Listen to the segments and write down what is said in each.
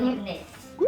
근데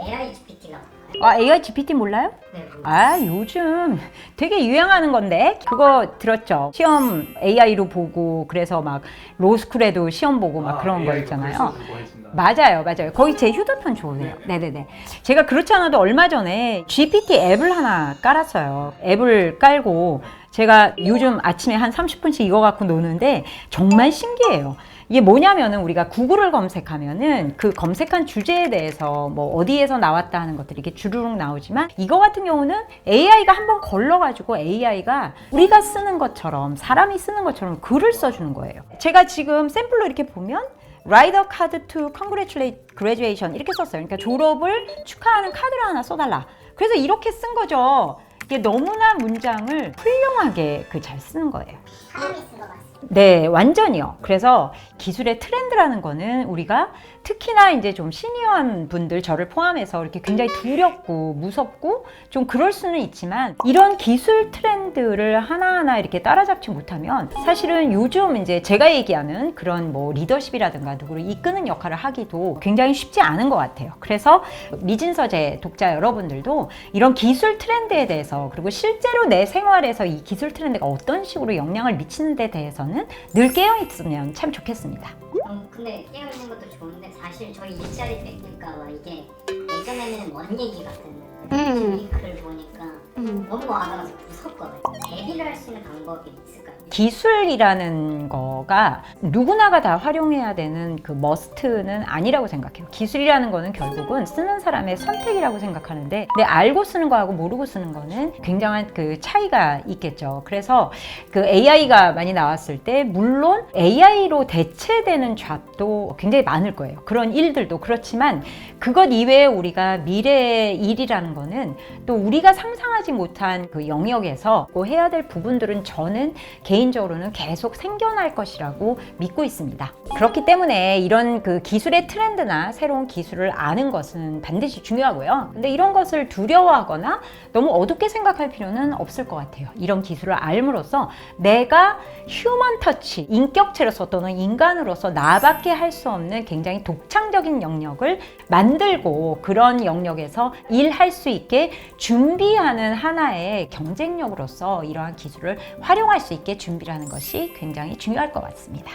AI GPT가 아, AI GPT 몰라요? 네, 뭐, 아, 요즘 되게 유행하는 건데 그거 들었죠? 시험 AI로 보고 그래서 막 로스쿨에도 시험 보고 막 아, 그런 거 있잖아요. 해준다. 맞아요, 맞아요. 거기 제 휴대폰 좋으세요. 네. 네네네. 제가 그렇지 않아도 얼마 전에 GPT 앱을 하나 깔았어요. 앱을 깔고 제가 요즘 아침에 한 30분씩 이거 갖고 노는데 정말 신기해요. 이게 뭐냐면은 우리가 구글을 검색하면은 그 검색한 주제에 대해서 뭐 어디에서 나왔다 하는 것들이 이게 주르륵 나오지만 이거 같은 경우는 AI가 한번 걸러가지고 AI가 우리가 쓰는 것처럼 사람이 쓰는 것처럼 글을 써주는 거예요. 제가 지금 샘플로 이렇게 보면 라이더 카드 투 congratulate graduation 이렇게 썼어요. 그러니까 졸업을 축하하는 카드를 하나 써달라. 그래서 이렇게 쓴 거죠. 이게 너무나 문장을 훌륭하게 그 잘 쓰는 거예요. 사람이 쓴것 같습니다. 네, 완전히요. 그래서 기술의 트렌드 라는 거는 우리가 특히나 이제 좀 시니어한 분들 저를 포함해서 이렇게 굉장히 두렵고 무섭고 좀 그럴 수는 있지만 이런 기술 트렌드를 하나하나 이렇게 따라잡지 못하면 사실은 요즘 이제 제가 얘기하는 그런 뭐 리더십이라든가 누구를 이끄는 역할을 하기도 굉장히 쉽지 않은 것 같아요. 그래서 미진서재 독자 여러분들도 이런 기술 트렌드에 대해서 그리고 실제로 내 생활에서 이 기술 트렌드가 어떤 식으로 영향을 미치는 데 대해서는 늘 깨어 있으면 참 좋겠습니다. 음, 근데 깨어 있는 것도 좋은데 사실 저희 일자리 뺏길까 봐 이게 예전에는 먼 얘기 같은 음. 이 글을 보니까 음. 너무 와닿아서 무섭거든요. 대비를 할 수 있는 방법이 있을까요? 기술이라는 거가 누구나가 다 활용해야 되는 그 머스트는 아니라고 생각해요. 기술이라는 거는 결국은 쓰는 사람의 선택이라고 생각하는데, 근데 알고 쓰는 거하고 모르고 쓰는 거는 굉장한 그 차이가 있겠죠. 그래서 그 AI가 많이 나왔을 때, 물론 AI로 대체되는 잡도 굉장히 많을 거예요. 그런 일들도 그렇지만, 그것 이외에 우리가 미래의 일이라는 거는 또 우리가 상상하지 못한 그 영역에서 뭐 해야 될 부분들은 저는 개인적으로는 계속 생겨날 것이라고 믿고 있습니다. 그렇기 때문에 이런 그 기술의 트렌드나 새로운 기술을 아는 것은 반드시 중요하고요. 근데 이런 것을 두려워하거나 너무 어둡게 생각할 필요는 없을 것 같아요. 이런 기술을 알므로써 내가 휴먼 터치, 인격체로서 또는 인간으로서 나밖에 할 수 없는 굉장히 독창적인 영역을 만들고 그런 영역에서 일할 수 있게 준비하는 하나의 경쟁력으로서 이러한 기술을 활용할 수 있게 준비를 하는 것이 굉장히 중요할 것 같습니다.